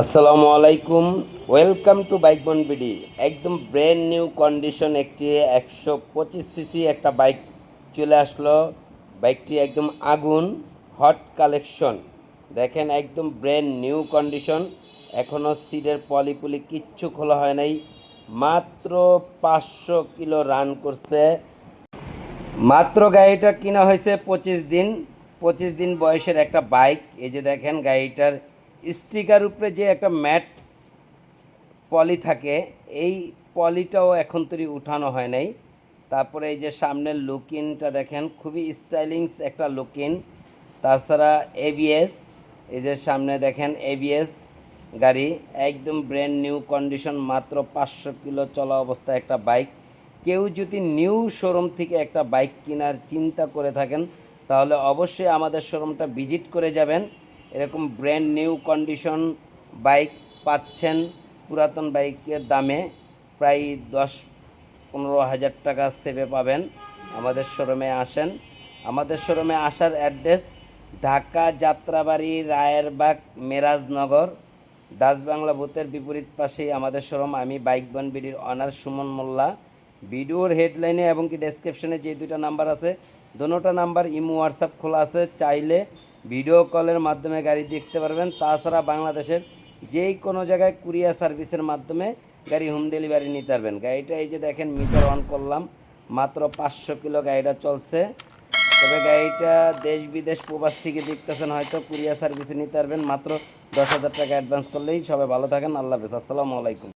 আসসালামু আলাইকুম। Welcome to bike bon BD একদম ব্র্যান্ড নিউ কন্ডিশন একটি একশো পঁচিশ সিসি একটা বাইক চলে আসলো। বাইকটি একদম আগুন হট কালেকশন দেখেন, একদম ব্র্যান্ড নিউ কন্ডিশন এখনও সিটের পলিপুলি কিচ্ছু খোলা হয় নাই। মাত্র পাঁচশো কিলো রান করছে। মাত্র গাড়িটা কিনা হয়েছে পঁচিশ দিন। পঁচিশ দিন বয়সের একটা বাইক এই যে দেখেন, গাড়িটার স্টিকার উপরে যে একটা ম্যাট পলি থাকে, এই পলিটাও এখন তৈরি উঠানো হয় নাই। তারপরে এই যে সামনের লুকিনটা দেখেন, খুবই স্টাইলিংস একটা লুকিন তাছাড়া এবিএস এই যে সামনে দেখেন এবিএস গাড়ি, একদম ব্র্যান্ড নিউ কন্ডিশন মাত্র পাঁচশো কিলো চলা অবস্থায় একটা বাইক কেউ যদি নিউ শোরুম থেকে একটা বাইক কেনার চিন্তা করে থাকেন, তাহলে অবশ্যই আমাদের শোরুমটা ভিজিট করে যাবেন। এরকম ব্র্যান্ড নিউ কন্ডিশন বাইক পাচ্ছেন, পুরাতন বাইকের দামে প্রায় দশ পনেরো হাজার টাকা সেভে পাবেন। আমাদের শোরুমে আসেন। আমাদের শোরুমে আসার অ্যাড্রেস ঢাকা যাত্রাবাড়ি, রায়েরবাগ, মেরাজনগর। ডাচ বাংলা বুথের বিপরীত পাশেই আমাদের শোরুম আমি বাইক বন বিডির অনার সুমন মোল্লা। ভিডিওর হেডলাইনে এবং কি ডেসক্রিপশনে যে দুটা নাম্বার আছে, দোনোটা নাম্বার ইমো হোয়াটসঅ্যাপ খোলা আছে। চাইলে ভিডিও কলের মাধ্যমে গাড়ি দেখতে পারবেন। তাছাড়া বাংলাদেশের যেই কোনো জায়গায় কুরিয়ার সার্ভিসের মাধ্যমে গাড়ি হোম ডেলিভারি নিতে পারবেন। গাড়িটা এই যে দেখেন, মিটার অন করলাম, মাত্র পাঁচশো কিলো গাড়িটা চলছে। তবে গাড়িটা দেশ বিদেশ প্রবাস থেকে দেখতেছেন, হয়তো কুরিয়ার সার্ভিসে নিতে পারবেন। মাত্র দশ হাজার টাকা অ্যাডভান্স করলেই সবাই ভালো থাকেন। আল্লাহ হাফেজ। আসসালামু আলাইকুম।